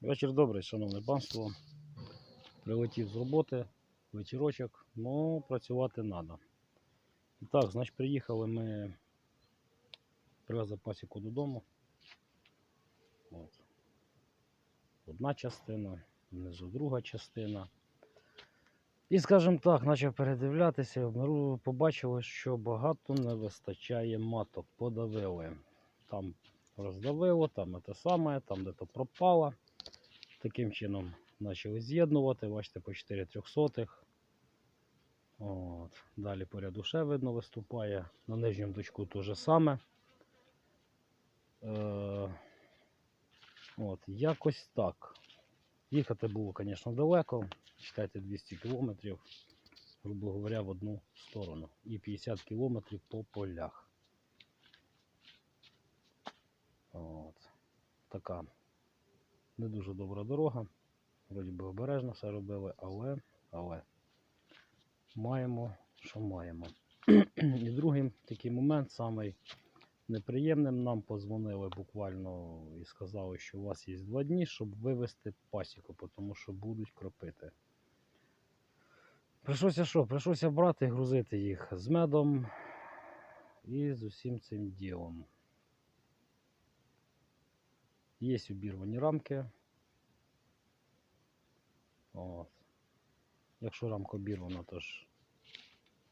Вечір добрий, шановне панство. Прилетів з роботи, вечірочок, ну працювати треба. І так, значить, приїхали ми привезли пасіку додому. От. Одна частина, внизу друга частина. І, скажімо так, почав передивлятися, побачили, що багато не вистачає маток, подавили. Там роздавило, там те саме, там де то пропало. Таким чином почали з'єднувати, бачите, по 4 трьохсотих. От. Далі по ряду ще видно виступає. На нижньому точку те же саме. Е, от, якось так. Їхати було, звісно, далеко. Читайте 200 кілометрів, грубо говоря, в одну сторону. І 50 кілометрів по полях. От. Така не дуже добра дорога. Вроді би обережно все робили, але, але маємо, що маємо. І другий такий момент, самий неприємним, нам позвонили буквально і сказали, що у вас є два дні, щоб вивезти пасіку, тому що будуть кропити. Прийшлося що? Прийшлося брати і грузити їх з медом і з усім цим ділом. Є обірвані рамки. От. Якщо рамка обірвана, то ж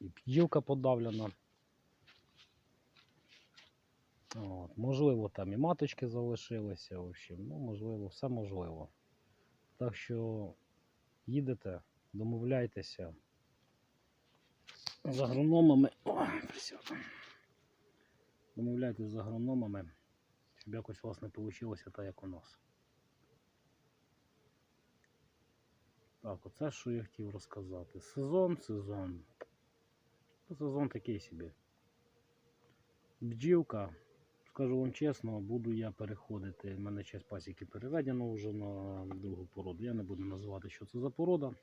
і п'їлка подавлена. От. Можливо, там і маточки залишилися. В общем, ну, можливо, все можливо. Так що їдете, домовляйтеся з агрономами. Присяду. Домовляйтеся з агрономами щоб якось у вас не вийшло так, як у нас. Так, оце що я хотів розказати. Сезон, сезон. Ну, Сезон такий собі. Бджілка, скажу вам чесно, буду я переходити. в мене часть пасіки переведено вже на другу породу. Я не буду називати, що це за порода.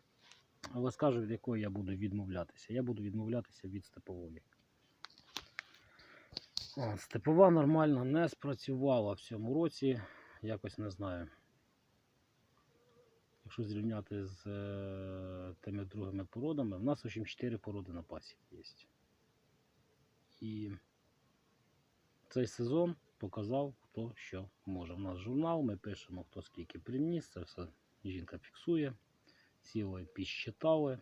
Але скажу, від якої я буду відмовлятися. Я буду відмовлятися від степової. Степова нормально не спрацювала в цьому році, якось не знаю. Якщо зрівняти з е, тими другими породами, в нас в общем 4 породи на пасі є. І цей сезон показав, хто що може. У нас журнал, ми пишемо, хто скільки приніс, це все жінка фіксує. Сіли, підсчитали,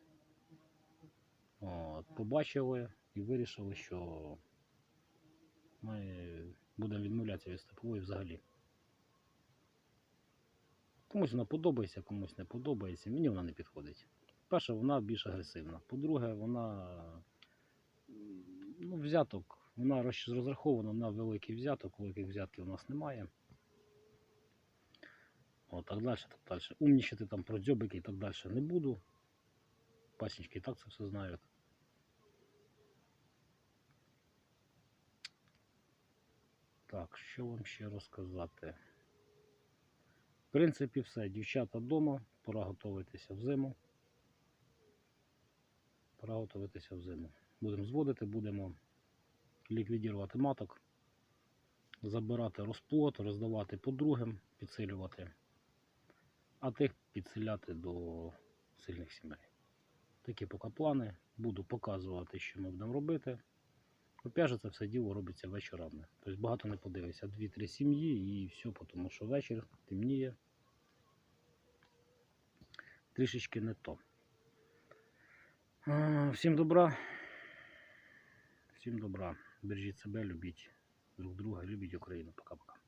от, побачили і вирішили, що ми будемо відмовлятися від степової взагалі. Комусь вона подобається, комусь не подобається. Мені вона не підходить. Перше, вона більш агресивна. По-друге, вона ну, взяток. Вона розрахована на великий взяток, великих взятків у нас немає. О, так далі, так далі. Умнічати там про дзьобики і так далі не буду. Пасічки і так це все знають. Так, що вам ще розказати? В принципі, все. Дівчата вдома, пора готуватися в зиму. Пора готуватися в зиму. Будемо зводити, будемо ліквідувати маток, забирати розплод, роздавати по другим, підсилювати, а тих підсиляти до сильних сімей. Такі поки плани. Буду показувати, що ми будемо робити. Опять же, це все діло робиться вечорами. Тобто багато не подивишся. Дві-три сім'ї і все, тому що вечір темніє. Трішечки не то. Всім добра. Всім добра. Бережіть себе, любіть друг друга, любіть Україну. Пока-пока.